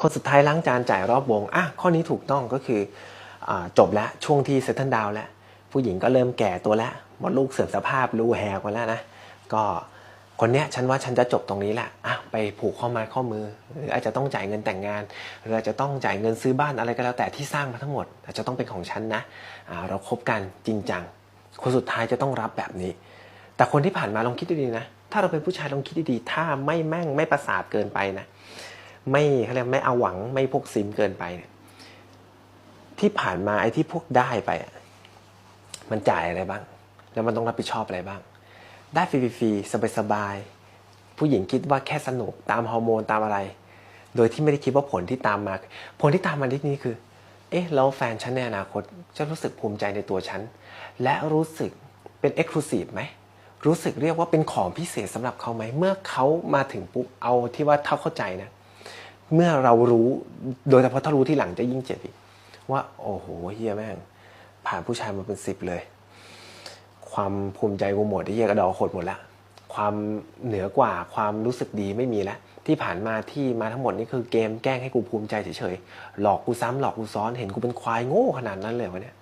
คนสุดท้ายล้างจานจ่ายรอบวงอะข้อนี้ถูกต้องก็คืออจบแล้วช่วงที่เซตเทิลดาวแล้วผู้หญิงก็เริ่มแก่ตัวแล้วมดลูกเสื่อมสภาพรูแหกมาแล้วนะก็คนเนี้ยฉันว่าฉันจะจบตรงนี้แหละอะไปผูกข้อไม้ข้อมือ หรืออาจจะต้องจ่ายเงินแต่งงาน หรืออาจจะต้องจ่ายเงินซื้อบ้านอะไรก็แล้วแต่ที่สร้างมาทั้งหมด อาจจะต้องเป็นของฉันนะอ่าเราคบกันจริงจัง คนสุดท้ายจะต้องรับแบบนี้ แต่คนที่ผ่านมาลองคิดดีๆนะ ถ้าเราเป็นผู้ชายลองคิดดีๆ ถ้าไม่แม่งไม่ประสาทเกินไปนะ ไม่เขาเรียกไม่เอาหวังไม่พกซิมเกินไปเนี่ยที่ผ่านมาไอ้ที่พวกได้ไปอะมันจ่ายอะไรบ้าง แล้วมันต้องรับผิดชอบอะไรบ้าง ได้ฟรีๆสบายๆผู้หญิงคิดว่าแค่สนุกตามฮอร์โมนตามอะไร โดยที่ไม่ได้คิดว่าผลที่ตามมา ผลที่ตามมาที่นี้คือ เอ๊ะแล้วแฟนฉันในอนาคตจะรู้สึกภูมิใจในตัวฉัน และรู้สึกเป็นเอ็กซ์คลูซีฟไหมรู้สึกเรียกว่าเป็นของพิเศษสำหรับเขาไหม เมื่อเขามาถึงปุ๊บเอาที่ว่าเท่าเข้าใจนะ เมื่อเรารู้โดยเฉพาะถ้ารู้ที่หลังจะยิ่งเจ็บอีกว่า โอ้โหเฮียแม่ง ผ่านผู้ชายมาเป็นสิบเลย ความภูมิใจกูหมดที่เฮียกระดอขดหมดละความเหนือกว่าความรู้สึกดีไม่มีแล้วที่ผ่านมาที่มาทั้งหมดนี่คือเกมแกล้งให้กูภูมิใจเฉยๆหลอกกูซ้ำหลอกกูซ้อนเห็นกูเป็นควายโง่ขนาดนั้นเลยวะเนี่ย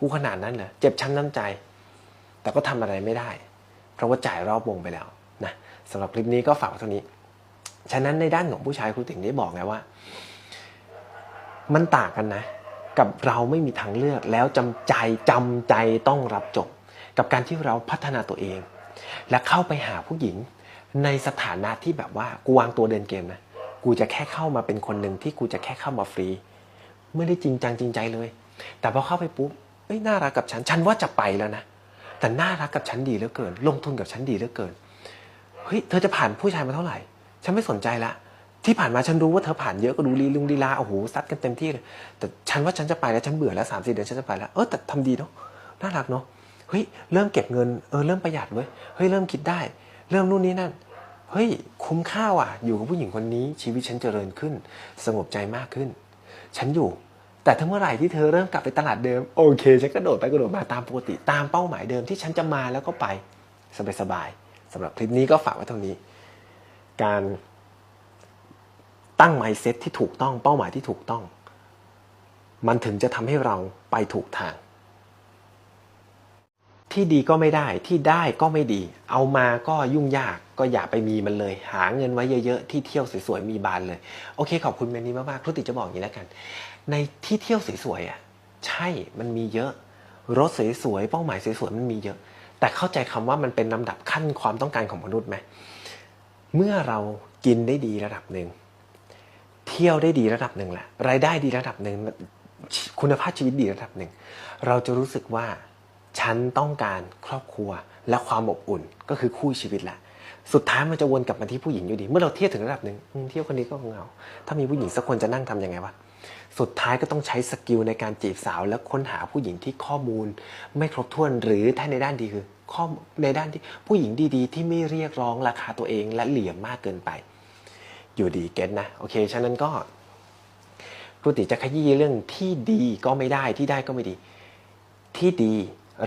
กูขนาดนั้นเลยเจ็บช้ำน้ำใจ แต่ก็ทำอะไรไม่ได้ เพราะว่าจ่ายรอบวงไปแล้วนะสำหรับคลิปนี้ก็ฝากไว้เท่านี้ ฉะนั้นในด้านของผู้ชายครูติ๋งได้บอกไงว่า มันต่างกันนะ กับเราไม่มีทางเลือกแล้วจำใจจำใจต้องรับจบ กับการที่เราพัฒนาตัวเอง และเข้าไปหาผู้หญิง ในสถานะที่แบบว่ากูวางตัวเดินเกมนะกูจะแค่เข้ามาเป็นคนหนึ่งที่กูจะแค่เข้ามาฟรี ไม่ได้จริงจังจริงใจเลย แต่พอเข้าไปปุ๊บเอ้ยน่ารักกับฉัน ฉันว่าจะไปแล้วนะ แต่น่ารักกับฉันดีเหลือเกิน ลงทุนกับฉันดีเหลือเกิน เฮ้ย เธอจะผ่านผู้ชายมาเท่าไหร่ ฉันไม่สนใจละที่ผ่านมาฉันรู้ว่าเธอผ่านเยอะก็ดูลีลุงลีลาโอ้โหซัดกันเต็มที่เลยแต่ฉันว่าฉันจะไปแล้วฉันเบื่อแล้วสามสี่เดือนฉันจะไปแล้วเออแต่ทำดีเนาะน่ารักเนาะเฮ้ยเริ่มเก็บเงินเออเริ่มประหยัดเว้ยเฮ้ยเริ่มคิดได้ เริ่มนู่นนี่นั่นเฮ้ยคุ้มค่าว่ะ อยู่กับผู้หญิงคนนี้ชีวิตฉันเจริญขึ้น สงบใจมากขึ้น ฉันอยู่ แต่ถ้าเมื่อไหร่ที่เธอเริ่มกลับไปตลาดเดิมโอเคฉันก็โดดไปกระโดดมาตามปกติตามเป้าหมายเดิมที่ฉันจะมาแล้วก็ไปสบายๆสำหรับคลิปนี้ก็ฝากไว้เท่านี้ การตั้ง mindset ที่ถูกต้องเป้าหมายที่ถูกต้อง มันถึงจะทำให้เราไปถูกทาง ที่ดีก็ไม่ได้ที่ได้ก็ไม่ดี เอามาก็ยุ่งยากก็อย่าไปมีมันเลย หาเงินไว้เยอะๆ ที่เที่ยวสวยๆมีบานเลย โอเค ขอบคุณเมนนี้มากๆครุติจะบอกอย่างนี้แล้วกัน ในที่เที่ยวสวยๆอะใช่มันมีเยอะ รถสวยๆเป้าหมายสวยๆมันมีเยอะ แต่เข้าใจคำว่ามันเป็นลำดับขั้นความต้องการของมนุษย์ไหม เมื่อเรากินได้ดีระดับหนึ่งเที่ยวได้ดีระดับหนึ่งแหละรายได้ดีระดับหนึ่งคุณภาพชีวิตดีระดับหนึ่ง เราจะรู้สึกว่าฉันต้องการครอบครัวและความอบอุ่นก็คือคู่ชีวิตแหละสุดท้ายมันจะวนกลับมาที่ผู้หญิงอยู่ดี เมื่อเราเที่ยวถึงระดับหนึ่งเที่ยวคนนี้ก็เหงา ถ้ามีผู้หญิงสักคนจะนั่งทำยังไงวะ สุดท้ายก็ต้องใช้สกิลในการจีบสาว และค้นหาผู้หญิงที่ข้อมูล ไม่ครบถ้วนหรือถ้าในด้านดีคือข้อในด้านที่ผู้หญิงดีๆ ที่ไม่เรียกร้องราคาตัวเองและเหลี่ยมมากเกินไป อยู่ดีเก็ตนะโอเคฉะนั้นก็ครูติจะขยี้เรื่องที่ดีก็ไม่ได้ที่ได้ก็ไม่ดี ที่ดี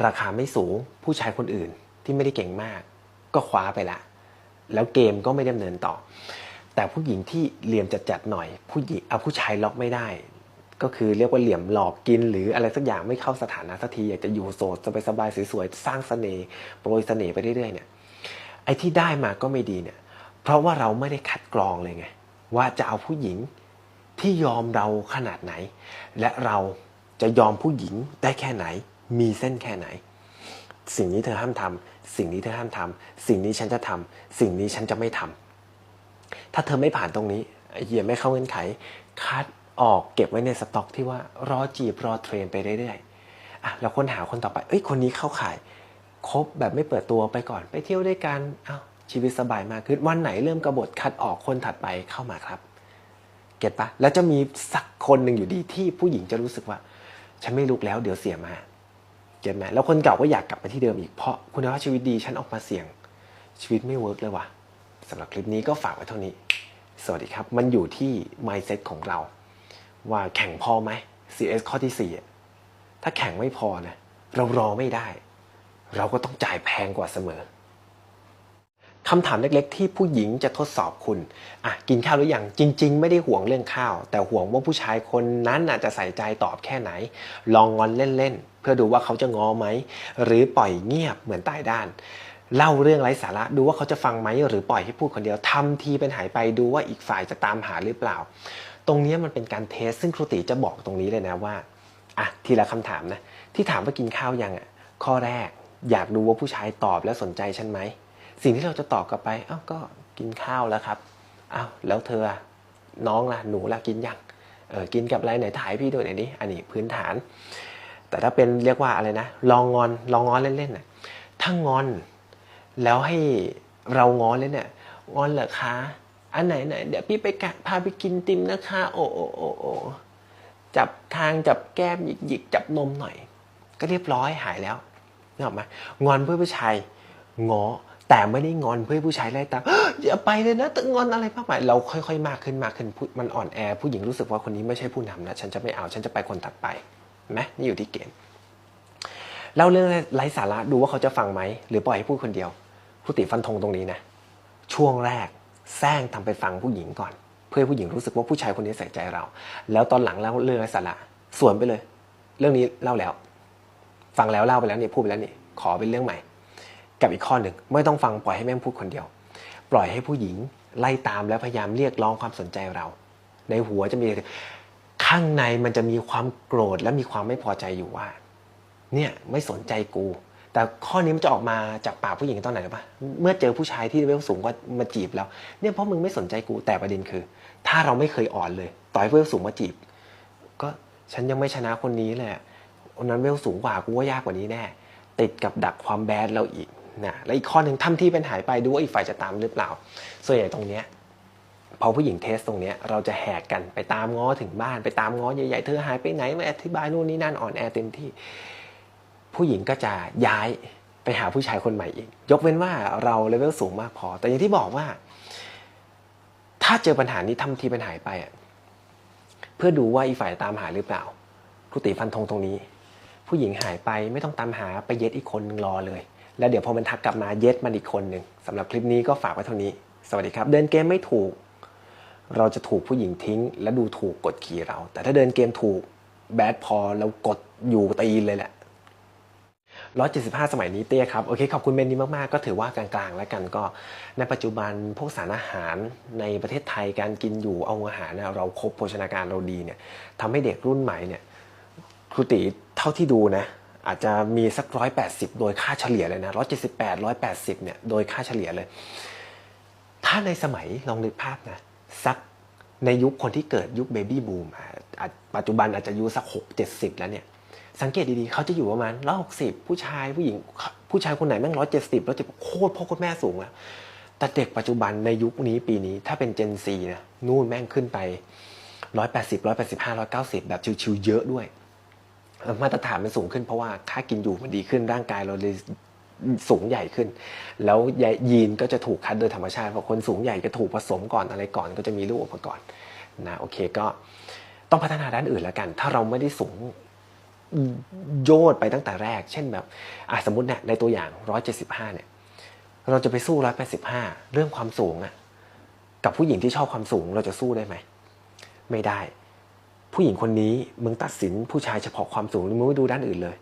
ราคาไม่สูง ผู้ชายคนอื่นที่ไม่ได้เก่งมาก ก็คว้าไปละ แล้วเกมก็ไม่ดำเนินต่อ แต่ผู้หญิงที่เหลี่ยมจัดๆหน่อย ผู้หญิงเอาผู้ชายล็อกไม่ได้ ก็คือเรียกว่าเหลี่ยมหลอกกิน หรืออะไรสักอย่างไม่เข้าสถานะสักทีอยากจะอยู่โสดสบายๆสวยๆสร้างเสน่ห์โปรยเสน่ห์ไปเรื่อยๆเนี่ยไอ้ที่ได้มาก็ไม่ดีเนี่ย เพราะว่าเราไม่ได้คัดกรองเลยไงว่าจะเอาผู้หญิงที่ยอมเราขนาดไหน และเราจะยอมผู้หญิงได้แค่ไหน มีเส้นแค่ไหน สิ่งนี้เธอห้ามทำสิ่งนี้เธอห้ามทำสิ่งนี้ฉันจะทำสิ่งนี้ฉันจะไม่ทำ ถ้าเธอไม่ผ่านตรงนี้เหี้ยไม่เข้าเงื่อนไข คัดออกเก็บไว้ในสต็อกที่ว่ารอจีบรอเทรนไปเรื่อยๆอะเราค้นหาคนต่อไปเอ้ยคนนี้เข้าขายคบแบบไม่เปิดตัวไปก่อนไปเที่ยวด้วยกันอ้าวชีวิตสบายมากขึ้นวันไหนเริ่มกระบฏคัดออกคนถัดไปเข้ามาครับ เก็ตปะแล้วจะมีสักคนหนึ่งอยู่ดีที่ผู้หญิงจะรู้สึกว่า ฉันไม่ลุกแล้วเดี๋ยวเสียมาเก็ตไหมแล้วคนเก่าก็อยากกลับไปที่เดิมอีกเพราะคุณภาพชีวิตดีฉันออกมาเสี่ยง ชีวิตไม่เวิร์กเลยว่ะ สำหรับคลิปนี้ก็ฝากไว้เท่านี้ สวัสดีครับ มันอยู่ที่ mindset ของเรา ว่าแข่งพอไหม CS ข้อที่4ถ้าแข่งไม่พอนะเรารอไม่ได้ เราก็ต้องจ่ายแพงกว่าเสมอคำถามเล็กๆ ที่ผู้หญิงจะทดสอบคุณอะกินข้าวหรือยังจริง ๆ ไม่ได้ห่วงเรื่องข้าว แต่ห่วงว่าผู้ชายคนนั้นน่ะจะใส่ใจตอบแค่ไหน ลองงอนเล่นๆ เพื่อดูว่าเขาจะงอไหม หรือปล่อยเงียบเหมือนตายด้าน เล่าเรื่องไร้สาระดูว่าเขาจะฟังไหมหรือปล่อยให้พูดคนเดียวทำทีเป็นหายไปดูว่าอีกฝ่ายจะตามหาหรือเปล่า ตรงนี้มันเป็นการเทสซึ่งครูติจะบอกตรงนี้เลยนะว่าอะทีละคำถามนะที่ถามว่ากินข้าวยังอะข้อแรกอยากดูว่าผู้ชายตอบแล้วสนใจฉันไหมสิ่งที่เราจะตอบกลับไปอ้าวก็กินข้าวแล้วครับอ้าวแล้วเธอน้องล่ะหนูล่ะกินยังเออกินกับอะไรไหนถ่ายพี่ดูหน่อยดิอันนี้พื้นฐาน แต่ถ้าเป็นเรียกว่าอะไรนะลองงอนลองงอนเล่นๆนะถ้างอน แล้วให้เราง้อเลยเนี่ยงอนเหรอคะอันไหนไหนเดี๋ยวพี่ไปกะพาไปกินติมนะคะ โอ้โอ้โอ้โอ้จับทางจับแก้มหยิกหยิกจับนมหน่อย ก็เรียบร้อยหายแล้วนึกออกไหมงอนเพื่อผู้ชายง้อแต่ไม่ได้งอนเพื่อผู้ชายไล่ตามอย่าไปเลยนะต่งอนอะไรมากมายเราค่อยๆ มากขึ้นมากขึ้นมันอ่อนแอ ผู้หญิงรู้สึกว่าคนนี้ไม่ใช่ผู้นำนะฉันจะไม่เอาฉันจะไปคนถัดไปนไหมนี่อยู่ที่เกณฑ์เล่าเรื่องไร้สาระดูว่าเขาจะฟังไหมหรือปล่อยให้พูดคนเดียว ผู้ติฟันธงตรงนี้นะ ช่วงแรกแซงทำไปฟังผู้หญิงก่อน เพื่อผู้หญิงรู้สึกว่าผู้ชายคนนี้ใส่ใจเรา แล้วตอนหลังเล่าเรื่องสาระส่วนไปเลย เรื่องนี้เล่าแล้ว ฟังแล้วเล่าไปแล้วเนี่ยพูดไปแล้วนี่ขอเป็นเรื่องใหม่ กับอีกข้อหนึ่งไม่ต้องฟังปล่อยให้แม่งพูดคนเดียว ปล่อยให้ผู้หญิงไล่ตามและพยายามเรียกร้องความสนใจเรา ในหัวจะมีข้างในมันจะมีความโกรธและมีความไม่พอใจอยู่ว่า เนี่ยไม่สนใจกู แต่ข้อนี้มันจะออกมาจากปากผู้หญิงตอนไหนหรือปะเมื่อเจอผู้ชายที่เลเวลสูงก็มาจีบแล้วเนี่ยเพราะมึงไม่สนใจกูแต่ประเด็นคือ ถ้าเราไม่เคยอ่อนเลย ต่อยเวลสูงมาจีบ ก็ฉันยังไม่ชนะคนนี้เลยอะคนนั้นเวลสูงกว่ากูว่ายากกว่านี้แน่ ติดกับดักความแบดเราอีกนะและอีกข้อหนึ่งทำที่เป็นหายไปดูว่าอีกฝ่ายจะตามหรือเปล่า ส่วนใหญ่ตรงเนี้ยพอผู้หญิงเทสตรงเนี้ยเราจะแหกกันไปตามง้อถึงบ้านไปตามง้อใหญ่ๆเธอหายไปไหนมาอธิบายนู่นนี่นั่นอ่อนแอเต็มที่ ผู้หญิงก็จะย้ายไปหาผู้ชายคนใหม่อีก ยกเว้นว่าเราเลเวลสูงมากพอ แต่อย่างที่บอกว่า ถ้าเจอปัญหานี้ทำทีเป็นหายไปอะเพื่อดูว่าอีฝ่ายตามหาหรือเปล่าครูติฟันธงตรงนี้ ผู้หญิงหายไปไม่ต้องตามหาไปเย็ดอีกคนนึงรอเลย แล้วเดี๋ยวพอมันทักกลับมาเย็ดมันอีกคนหนึ่งสำหรับคลิปนี้ก็ฝากไว้เท่านี้ สวัสดีครับ เดินเกมไม่ถูก เราจะถูกผู้หญิงทิ้ง และดูถูกกดขี่เรา แต่ถ้าเดินเกมถูกแบดพอแล้วกดอยู่ตีนเลยแหละ 175 สมัยนี้เตี้ยครับโอเคขอบคุณเบนนี้มากๆ ก็ถือว่ากลางๆ แล้วกันก็ในปัจจุบันพวกสารอาหารในประเทศไทยการกินอยู่เอาอาหารเนี่ยเราครบโภชนาการเราดีเนี่ยทำให้เด็กรุ่นใหม่เนี่ยครูติเท่าที่ดูนะอาจจะมีสัก180โดยค่าเฉลี่ยเลยนะ178 180เนี่ยโดยค่าเฉลี่ยเลย ถ้าในสมัยลองนึกภาพนะสักในยุคคนที่เกิดยุคเบบี้บูมปัจจุบันอาจจะอายุสัก6 70แล้วเนี่ย สังเกตดีๆเขาจะอยู่ประมาณร้อยหกสิบผู้ชายผู้หญิงผู้ชายคนไหนแม่งร้อยเจ็ดสิบร้อยเจ็ดโคตรพ่อโคตรแม่สูงแล้วแต่เด็กปัจจุบันในยุคนี้ปีนี้ถ้าเป็นเจนซีนะนู่นแม่งขึ้นไปร้อยแปดสิบร้อยแปดสิบห้าร้อยเก้าสิบแบบชิวๆเยอะด้วย มาตรฐานมันสูงขึ้นเพราะว่าค่ากินอยู่มันดีขึ้นร่างกายเราเลยสูงใหญ่ขึ้น แล้วยีนก็จะถูกคัดโดยธรรมชาติเพราะคนสูงใหญ่จะถูกผสมก่อนอะไรก่อนก็จะมีลูกออกมาก่อนนะโอเคก็ต้องพัฒนาด้านอื่นแล้วกัน ถ้าเราไม่ได้สูง โยดไปตั้งแต่แรก เช่นแบบสมมติเนี่ยในตัวอย่าง 175 เนี่ย เราจะไปสู้ 185 เรื่องความสูงอะกับผู้หญิงที่ชอบความสูงเราจะสู้ได้ไหม ไม่ได้ ผู้หญิงคนนี้มึงตัดสินผู้ชายเฉพาะความสูงมึงไม่ดูด้านอื่นเลย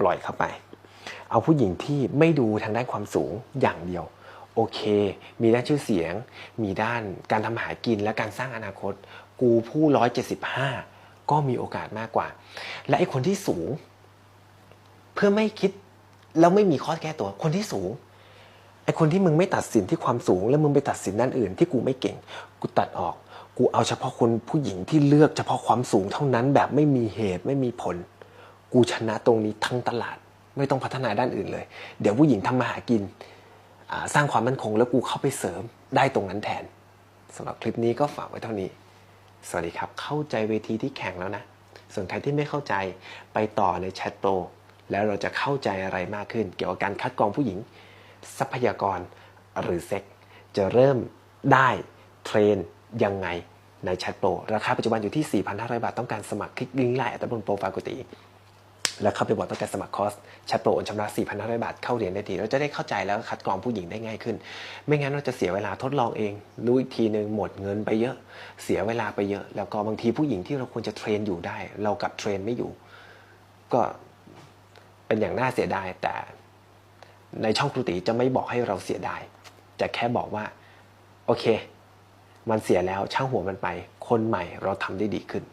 ปล่อยเข้าไป เอาผู้หญิงที่ไม่ดูทางด้านความสูงอย่างเดียวโอเค มีด้านชื่อเสียง มีด้านการทำหากินและการสร้างอนาคต กูผู้175 ก็มีโอกาสมากกว่า และไอ้คนที่สูง เพื่อไม่คิดแล้วไม่มีข้อแก้ตัว คนที่สูงไอ้คนที่มึงไม่ตัดสินที่ความสูง แล้วมึงไปตัดสินด้านอื่นที่กูไม่เก่ง กูตัดออก กูเอาเฉพาะคนผู้หญิงที่เลือกเฉพาะความสูงเท่านั้นแบบไม่มีเหตุไม่มีผล กูชนะตรงนี้ทั้งตลาด ไม่ต้องพัฒนาด้านอื่นเลย เดี๋ยวผู้หญิงทำมาหากินสร้างความมั่นคงแล้วกูเข้าไปเสริมได้ตรงนั้นแทนสำหรับคลิปนี้ก็ฝากไว้เท่านี้ สวัสดีครับ เข้าใจเวทีที่แข่งแล้วนะ ส่วนใครที่ไม่เข้าใจไปต่อในแชทโปรแล้วเราจะเข้าใจอะไรมากขึ้น เกี่ยวกับการคัดกรองผู้หญิง ทรัพยากรหรือเซ็ก จะเริ่มได้เทรนยังไงในแชทโปรราคาปัจจุบันอยู่ที่ 4,500 บาท ต้องการสมัครคลิกลิงก์ไลน์อัตบนโปรไฟล์กุฏิ แล้วเข้าไปบอกต้องการสมัครคอร์สแชทโปรโอนชำระ 4,500 บาทเข้าเรียนได้ทีเราจะได้เข้าใจแล้วคัดกรองผู้หญิงได้ง่ายขึ้น ไม่งั้นเราจะเสียเวลาทดลองเองรู้อีกทีหนึ่งหมดเงินไปเยอะ เสียเวลาไปเยอะ แล้วก็บางทีผู้หญิงที่เราควรจะเทรนอยู่ได้ เรากลับเทรนไม่อยู่ ก็เป็นอย่างน่าเสียดายแต่ในช่องครูตีจะไม่บอกให้เราเสียดายจะแค่บอกว่า โอเค มันเสียแล้วช่างหัวมันไป คนใหม่เราทำได้ดีขึ้น